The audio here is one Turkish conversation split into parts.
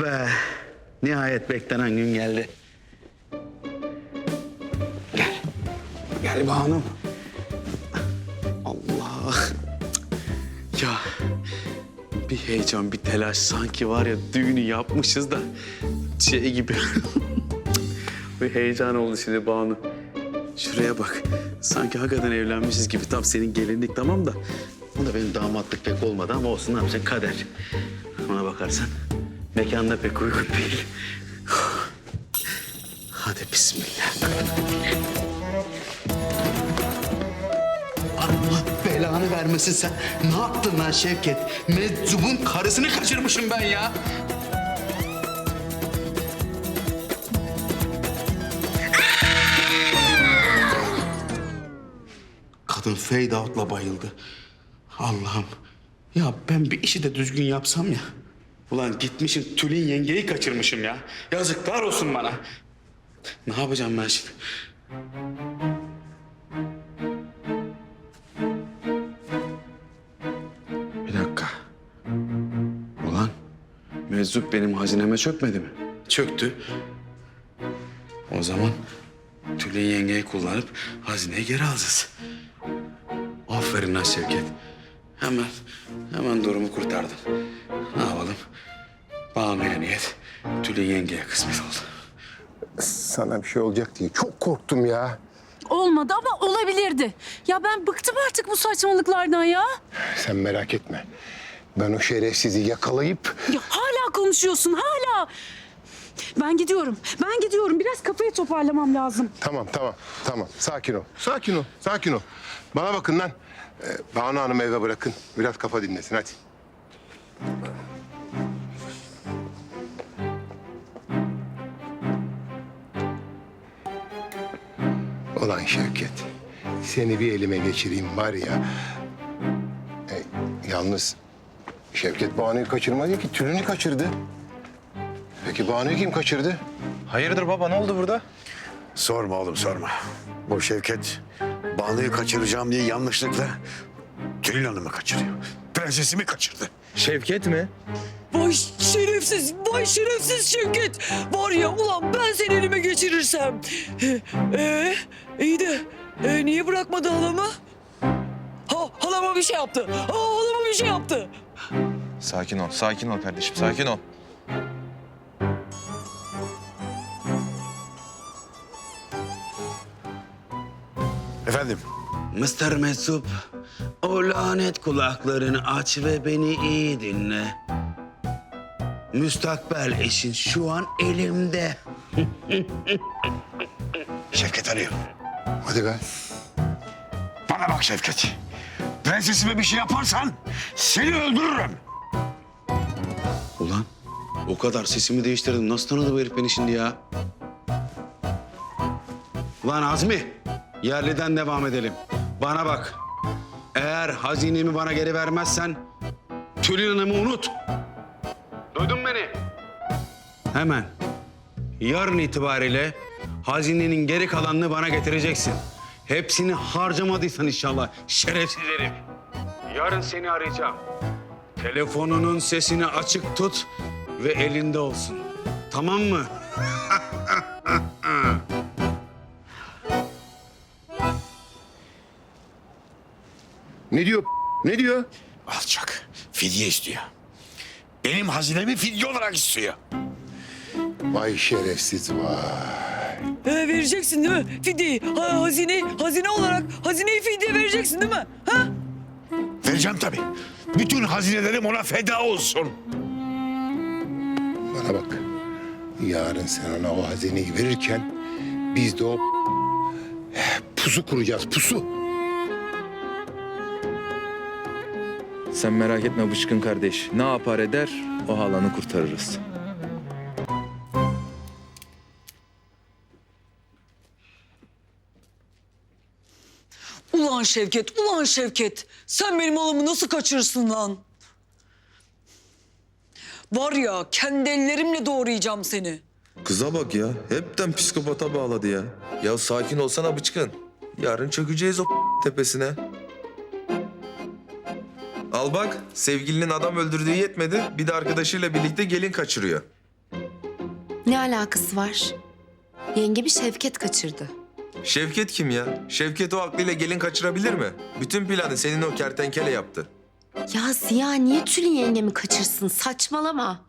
be. Nihayet beklenen gün geldi. Gel. Gel Banu. Allah. Ya bir heyecan, bir telaş sanki var ya düğünü yapmışız da şey gibi. bir heyecan oldu şimdi Banu. Şuraya bak. Sanki hakikaten evlenmişiz gibi. Tam senin gelinlik tamam da. O da benim damatlık pek olmadı ama olsun ne yapacaksın kader. Ona bakarsan mekanda pek uygun değil. Hadi bismillah. Allah belanı vermesin sen. Ne yaptın lan Şevket? Meczubun karısını kaçırmışım ben ya. Kadın fade out'la bayıldı. Allah'ım. Ya ben bir işi de düzgün yapsam ya. Ulan gitmişim Tülin yengeyi kaçırmışım ya. Yazıklar olsun bana. Ne yapacağım ben şimdi? Bir dakika. Ulan meczup benim hazineme çökmedi mi? Çöktü. O zaman Tülin yengeyi kullanıp hazineyi geri alacağız. Aferin lan Şevket. Hemen, hemen durumu kurtardın. Ne yapalım? Banu'ya niyet, Tülin yengeye kısmet oldu. Sana bir şey olacak diye çok korktum ya. Olmadı ama olabilirdi. Ya ben bıktım artık bu saçmalıklardan ya. Sen merak etme. Ben o şerefsizi yakalayıp Ya hala konuşuyorsun hala. Ben gidiyorum. Ben gidiyorum. Biraz kafayı toparlamam lazım. Tamam tamam tamam sakin ol. Sakin ol sakin ol. Bana bakın lan. Ee, Banu Hanım eve bırakın. Biraz kafa dinlesin hadi. Ulan Şevket. Seni bir elime geçireyim var ya. E, yalnız Şevket Banu'yu kaçırmadı ki Tülün'ü kaçırdı. Peki Banu'yu kim kaçırdı? Hayırdır baba ne oldu burada? Sorma oğlum sorma. Bu Şevket Banu'yu kaçıracağım diye yanlışlıkla Tülin Hanım'ı kaçırıyor. Prensesimi kaçırdı. Şevket mi? Vay şerefsiz, vay şerefsiz Şevket. Var ya ulan ben seni elime geçirirsem. Ee, iyi de e, niye bırakmadı halamı? Ha, halama bir şey yaptı. Ha, halama bir şey yaptı. Sakin ol, sakin ol kardeşim, sakin ol. Efendim Mr. Mesut, o lanet kulaklarını aç ve beni iyi dinle. Müstakbel eşin şu an elimde. Şevket arıyor. Hadi be. Bana bak Şevket. Prensesime bir şey yaparsan seni öldürürüm. Ulan o kadar sesimi değiştirdim. Nasıl tanıdı bu herif beni şimdi ya? Lan Azmi, yerliden devam edelim. Bana bak. Eğer hazinemi bana geri vermezsen Tülin Hanım'ı unut. Duydun beni? Hemen. Yarın itibariyle hazinenin geri kalanını bana getireceksin. Hepsini harcamadıysan inşallah şerefsiz herif. Yarın seni arayacağım. Telefonunun sesini açık tut ve elinde olsun. Tamam mı? Ne diyor? Ne diyor? Alçak. Fidye istiyor. Benim hazinemi fidye olarak istiyor. Vay şerefsiz vay. Ee, vereceksin değil mi? Fidyeyi, ha, hazine, hazine olarak hazineyi fidye vereceksin değil mi? Ha? Vereceğim tabii. Bütün hazinelerim ona feda olsun. Bana bak. Yarın sen ona o hazineyi verirken biz de o pusu kuracağız pusu. Sen merak etme bıçkın kardeş. Ne yapar eder o halanı kurtarırız. Ulan Şevket, ulan Şevket. Sen benim halamı nasıl kaçırırsın lan? Var ya kendi ellerimle doğrayacağım seni. Kıza bak ya. Hepten psikopata bağladı ya. Ya sakin olsana bıçkın. Yarın çökeceğiz o tepesine. Al bak sevgilinin adam öldürdüğü yetmedi. Bir de arkadaşıyla birlikte gelin kaçırıyor. Ne alakası var? Yenge bir Şevket kaçırdı. Şevket kim ya? Şevket o aklıyla gelin kaçırabilir mi? Bütün planı senin o kertenkele yaptı. Ya Ziya niye Tülin yengemi kaçırsın? Saçmalama.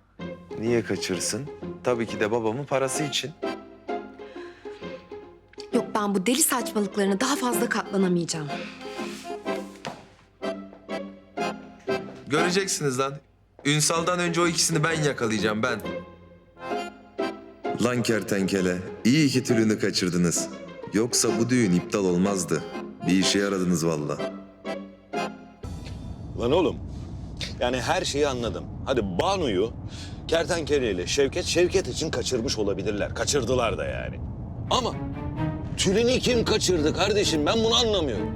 Niye kaçırsın? Tabii ki de babamın parası için. Yok ben bu deli saçmalıklarına daha fazla katlanamayacağım. Göreceksiniz lan. Ünsal'dan önce o ikisini ben yakalayacağım ben. Lan kertenkele, iyi ki tülünü kaçırdınız. Yoksa bu düğün iptal olmazdı. Bir işe yaradınız valla. Lan oğlum. Yani her şeyi anladım. Hadi Banu'yu Kertenkele ile Şevket Şevket için kaçırmış olabilirler. Kaçırdılar da yani. Ama Tülin'i kim kaçırdı kardeşim? Ben bunu anlamıyorum.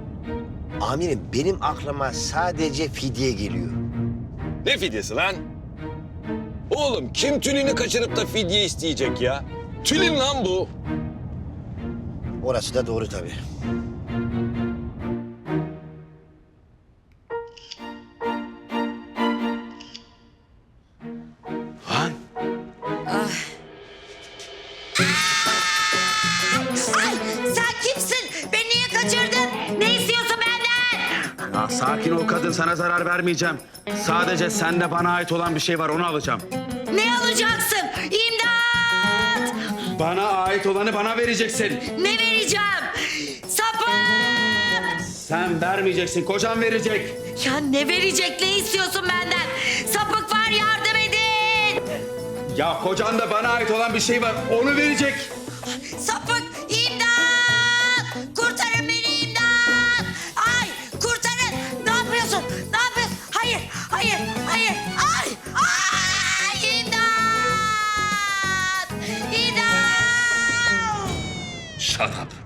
Amirim benim aklıma sadece fidye geliyor. Ne fidyesi lan? Oğlum kim Tülin'i kaçırıp da fidye isteyecek ya? Tülin lan bu. Orası da doğru tabii. Lan Sen sakin ol kadın sana zarar vermeyeceğim. Sadece sende bana ait olan bir şey var onu alacağım. Ne alacaksın? İmdat! Bana ait olanı bana vereceksin. Ne vereceğim? Sapık! Sen vermeyeceksin kocan verecek. Ya ne verecek? Ne istiyorsun benden? Sapık var yardım edin! Ya kocan da bana ait olan bir şey var onu verecek. Sapık! Shut up.